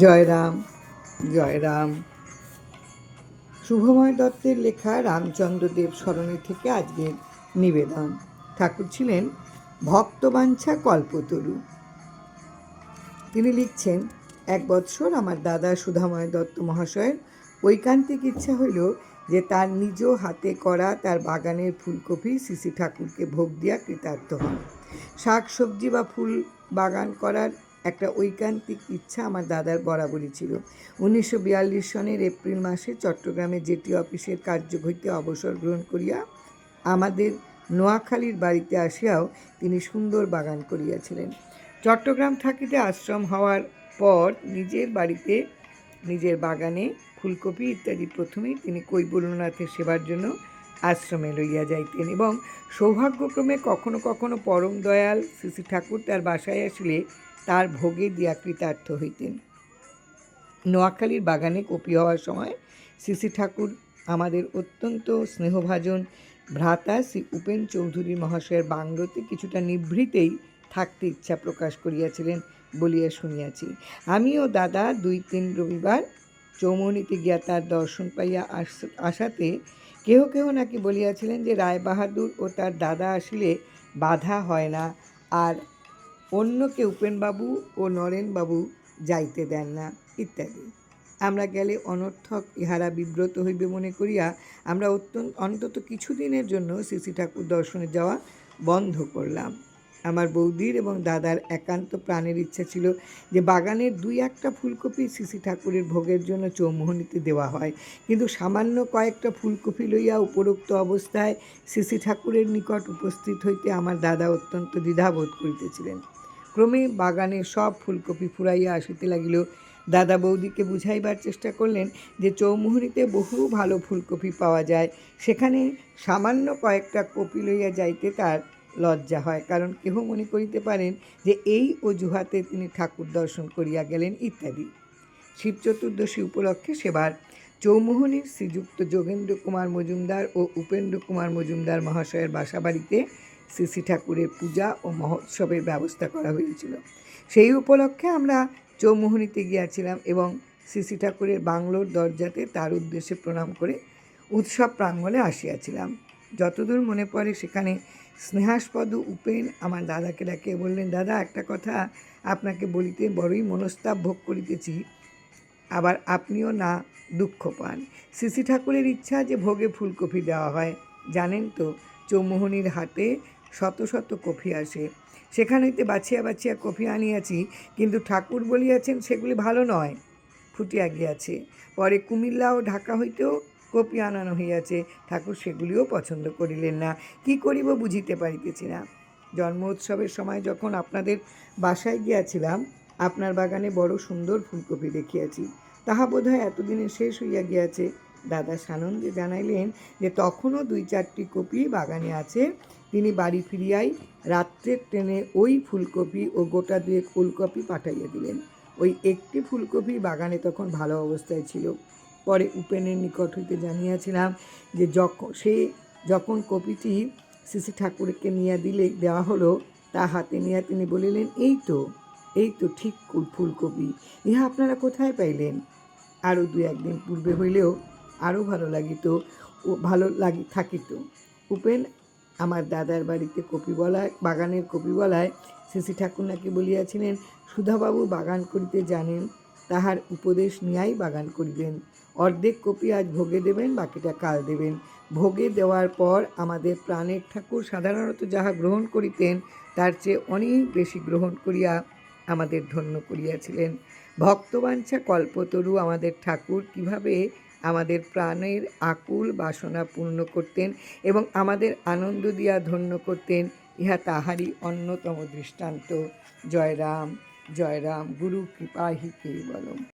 জয় রাম জয় রাম শুভময় দত্তের লেখা রামচন্দ্র দেব স্মরণে থেকে আজকের নিবেদন। ঠাকুর ছিলেন ভক্তবাঞ্ছা কল্পতরু। তিনি লিখছেন, এক বৎসর আমার দাদা সুধাময় দত্ত মহাশয়ের ঐকান্তিক ইচ্ছা হইল যে তার নিজ হাতে করা তার বাগানের ফুলকপি সিসি ঠাকুরকে ভোগ দিয়া কৃতার্থ হন। শাক সবজি বা ফুল বাগান করার একটা ঐকান্তিক ইচ্ছা আমার দাদার বরাবরই ছিল। উনিশশো বিয়াল্লিশ সনের এপ্রিল মাসে চট্টগ্রামে জেটি অফিসের কার্য হইতে অবসর গ্রহণ করিয়া আমাদের নোয়াখালীর বাড়িতে আসিয়াও তিনি সুন্দর বাগান করিয়াছিলেন। চট্টগ্রাম থাকিতে আশ্রম হওয়ার পর নিজের বাড়িতে নিজের বাগানে ফুলকপি ইত্যাদি প্রথমেই তিনি কৈবল্যনাথের সেবার জন্য আশ্রমে লইয়া যাইতেন এবং সৌভাগ্যক্রমে কখনো কখনো পরম দয়াল শ্রী ঠাকুর তার বাসায় আসলে তার ভোগে দিয়া কৃতার্থ হইতেন। নোয়াখালীর বাগানে কপি হওয়ার সময় শ্রী ঠাকুর, আমাদের অত্যন্ত স্নেহভাজন ভ্রাতা শ্রী উপেন চৌধুরী মহাশয়ের বাংলোতে কিছুটা নিভৃতেই থাকতে ইচ্ছা প্রকাশ করিয়াছিলেন বলিয়া শুনিয়াছি। আমিও দাদা দুই তিন রবিবার চৌমনিতে গিয়া তার দর্শন পাইয়া আস- আসাতে কেহ কেহ নাকি বলিয়াছিলেন যে রায়বাহাদুর ও তার দাদা আসিলে বাধা হয় না, আর অন্যকে উপেনবাবু ও নরেনবাবু যাইতে দেন না, ইত্যাদি। আমরা গেলে অনর্থক ইহারা বিব্রত হইবে মনে করিয়া আমরা অত্যন্ত, অন্তত কিছুদিনের জন্য শ্রী ঠাকুর দর্শনে যাওয়া বন্ধ করলাম। আমার বৌদির এবং দাদার একান্ত প্রাণের ইচ্ছা ছিল যে বাগানের দুই একটা ফুলকপি শ্রী ঠাকুরের ভোগের জন্য চৌমোহনীতে দেওয়া হয়। কিন্তু সামান্য কয়েকটা ফুলকপি লইয়া উপরোক্ত অবস্থায় শ্রী ঠাকুরের নিকট উপস্থিত হইতে আমার দাদা অত্যন্ত দ্বিধাবোধ করিতেছিলেন। ক্রমে বাগানে সব ফুলকপি ফুরাইয়া আসিতে লাগিল। দাদা বৌদিকে বুঝাইবার চেষ্টা করলেন যে চৌমুহনীতে বহু ভালো ফুলকপি পাওয়া যায়। সেখানে সামান্য কয়েকটা কপি লইয়া যাইতে তার লজ্জা হয়, কারণ কেহ মনে করিতে পারেন যে এই অজুহাতে তিনি ঠাকুর দর্শন করিয়া গেলেন ইত্যাদি। শিব চতুর্দশী উপলক্ষে সেবার। চৌমোহনীর শ্রীযুক্ত যোগেন্দ্র কুমার মজুমদার ও উপেন্দ্র কুমার মজুমদার মহাশয়ের বাসাবাড়িতে শ্রী শ্রী ঠাকুরের পূজা ও মহোৎসবের ব্যবস্থা করা হয়েছিল। সেই উপলক্ষে আমরা চৌমোহনীতে গিয়াছিলাম এবং শ্রী শ্রী ঠাকুরের বাংলোর দরজাতে তার উদ্দেশ্যে প্রণাম করে উৎসব প্রাঙ্গণে আসিয়াছিলাম। যতদূর মনে পড়ে সেখানে স্নেহাস্পদ উপেন আমার দাদাকে ডাকে বললেন, দাদা, একটা কথা আপনাকে বলিতে বড়ই মনস্তাপ ভোগ করিতেছি, আবার আপনিও না দুঃখ পান। শ্রী ঠাকুরের ইচ্ছা যে ভোগে ফুলকপি দেওয়া হয়। জানেন তো, চৌমোহনীর হাতে শত শত কফি আসে। সেখান হইতে বাছিয়া বাছিয়া কফি আনিয়াছি, কিন্তু ঠাকুর বলিয়াছেন সেগুলি ভালো নয়, ফুটিয়া গিয়াছে। পরে কুমিল্লা ও ঢাকা হইতেও কপি আনানো হইয়াছে। ঠাকুর সেগুলিও পছন্দ করিলেন না। কি করিব বুঝিতে পারিতেছি না। জন্ম উৎসবের সময় যখন আপনাদের বাসায় গিয়াছিলাম, আপনার বাগানে বড় সুন্দর ফুলকপি দেখিয়াছি। তাহা বোধহয় এতদিনে শেষ হইয়া গিয়াছে। দাদা সানন্দে জানাইলেন যে তখনও দুই চারটি কপি বাগানে আছে তিনি বাড়ি ফিরিয়াই রাত্রের ট্রেনে ওই ফুলকপি ও গোটা দুয়েক ফুলকপি পাঠাইয়া দিলেন। ওই একটি ফুলকপি বাগানে তখন ভালো অবস্থায় ছিল। পরে উপেনের নিকট হইতে জানিয়াছিলাম যে যখন সে যখন কপিটি শ্রী ঠাকুরকে নিয়ে দিলে, দেওয়া হলো, তা হাতে নিয়ে তিনি বলিলেন, এই তো এই তো ঠিক ফুলকপি। ইহা আপনারা কোথায় পাইলেন? আরও দু একদিন পূর্বে হইলেও আরও ভালো লাগিত, ও ভালো লাগি থাকিত। উপেন আমার দাদার বাড়িতে কপিবলায় বাগানের কপিবলায় শ্রী ঠাকুর নাকি বলিয়াছিলেন, সুধাবাবু বাগান করিতে জানেন, তাহার উপদেশ নিয়াই বাগান করিবেন। অর্ধেক কপি আজ ভোগে দেবেন, বাকিটা কাল দেবেন। ভোগে দেওয়ার পর আমাদের প্রাণের ঠাকুর সাধারণত যাহা গ্রহণ করিতেন, তার চেয়ে অনেক বেশি গ্রহণ করিয়া আমাদের ধন্য করিয়াছিলেন। ভক্তবাঞ্ছা কল্পতরু আমাদের ঠাকুর কীভাবে আমাদের প্রাণের আকুল বাসনা পূর্ণ করতেন এবং আমাদের আনন্দ দিয়া ধন্য করতেন। ইহা তাহারই অন্যতম দৃষ্টান্ত। জয়রাম জয়রাম গুরু কৃপাহি কেবলম।